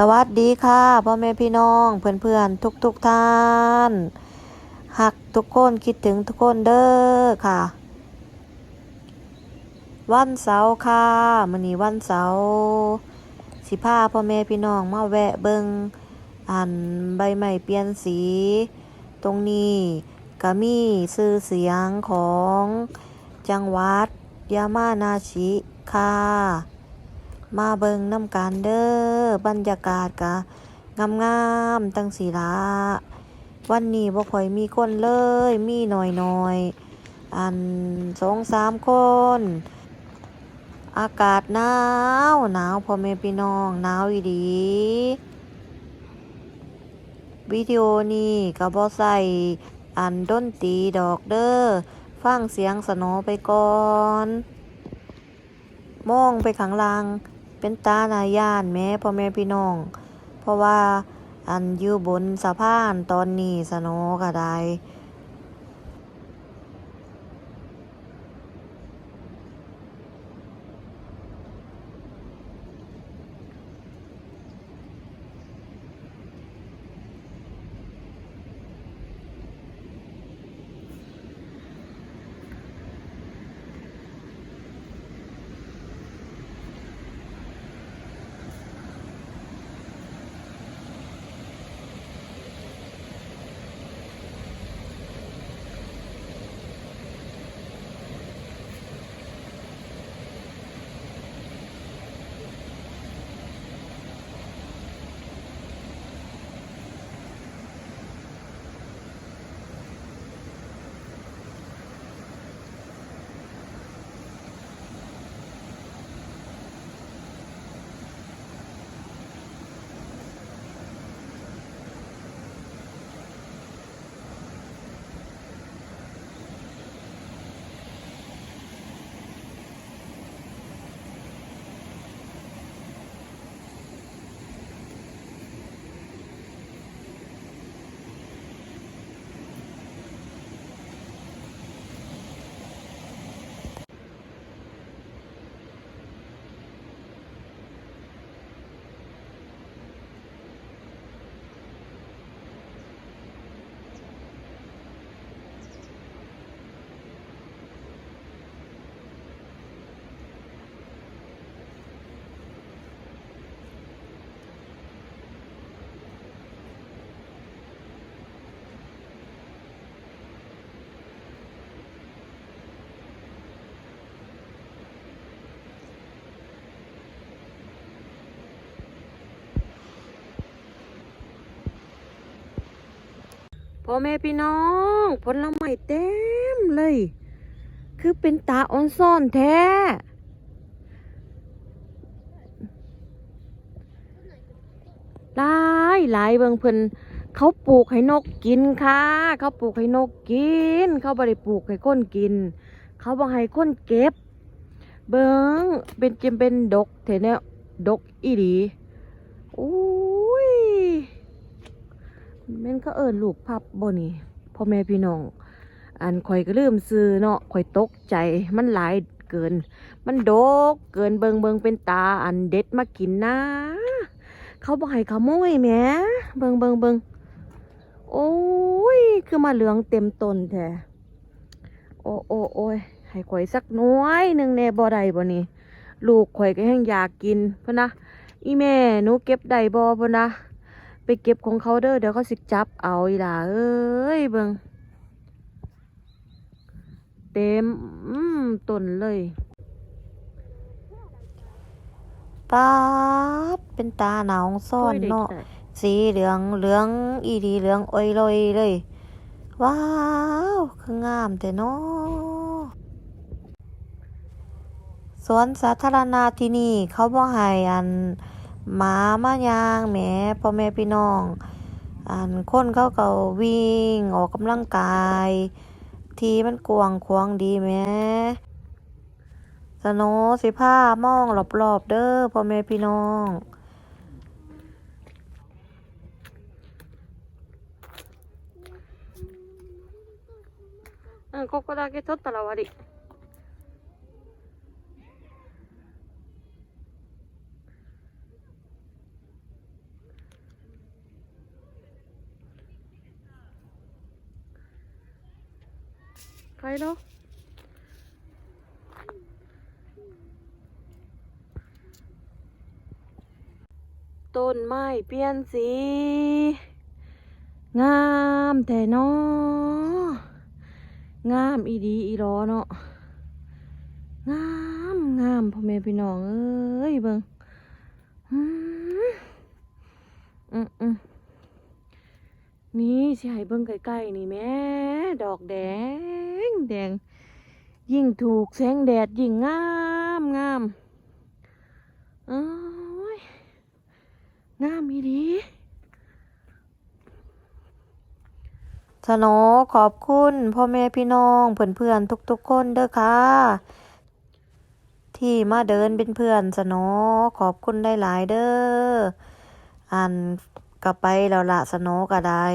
สวัสดีค่ะพ่อแม่พี่น้องเพื่อนๆทุกทุกๆท่านหักทุกคนคิดถึงทุกคนเด้อค่ะ วันเสาร์ค่ะมื้อนี้วันเสาร์สิพาพ่อแม่พี่น้องมาแวะเบิงอันใบไม้เปลี่ยนสี ตรงนี้ก็มีชื่อเสียงของจังหวัดยามานาชิค่ะ มาเบิงน้ำกันเด้อ บรรยากาศกะงามๆตั้งสีละวันนี้บ่ค่อยมีคนเลย มีหน่อยๆอันสองสามคน อากาศหนาวหนาวพ่อแม่พี่น้องหนาวอีดีวิดีโอนี้ก็บ่ใส่อันดนตีดอกเด้อฟังเสียงสโนไปก่อน มองไปข้างล่าง เป็นตาหนาย่านแม่พ่อแม่พี่น้อง เพราะว่าอันอยู่บนสะพานตอนนี้สโนก็ได้ พ่อแม่พี่น้องผลไม้เต็มเลย คือเป็นตาออนซ่อนแท้ หลายหลายเบิงเพิ่นเขาปลูกให้นกกินค่ะ เขาปลูกให้นกกิน เขาบ่ได้ปลูกให้คนกิน เขาบ่ให้คนเก็บ เบิงเป็นจิมเป็นดกแถแนวดกอีดีอุ้ย แม่นเขาเอิ้นลูกพับบ่นี่พ่อแม่พี่น้อง อันข่อยก็ลืมซื้อเนาะข่อยตกใจมันหลายเกิน มันโดกเกินเบิงเบิงเป็นตาอันเด็ดมากินนะ เขาบอกให้ขโมยแหมเบิงเบิงเบิงโอ้ย คือมาเหลืองเต็มต้นแท้โอ้โอ้โอ้ยให้ข่อยสักน้อยหนึ่งแน่บ่ได้บ่นี่ลูกข่อยก็ยังอยากกินพะนะอีแม่หนูเก็บได้บ่พะนะ ไปเก็บของเขาเด้อเดี๋ยวเขาสิจับเอาอีหล่าเอ้ยเบิงเต็มอืมต้นเลยป๊าดเป็นตาหนาวซ่อนเนาะสีเหลืองเหลืองอีดีเหลืองอ้อยลอยเลย ว้าว คืองามแต่เนาะสวนสาธารณะที่นี่เขาบ่ให้อัน หมามายางแหมพ่อแม่พี่น้อง อันคนเขาก็วิ่งออกกำลังกาย ทีมันกวางขวางดีแหมสโนสิผ้ามองรอบๆเด้อพ่อแม่พี่น้อง うん、ここだけ取ったら終わり。 เนาะต้นไม้เปลี่ยนสีงามแต่เนาะงามอีดีอีร้อเนาะงามงามพ่อแม่พี่น้องเอ้ยเบิ่งอืมอืมอืม นี่สิให้เบิ่งใกล้ๆนี่แม่ดอกแดงแดง ยิ่งถูกแสงแดดยิ่งงามงามอ้ยงามอีดีสโนขอบคุณพ่อแม่พี่น้องเพื่อนๆทุกๆคนเด้อค่ะ ที่มาเดินเป็นเพื่อนสโนขอบคุณได้หลายเด้ออัน กลับไปแล้วละสโนก็ได้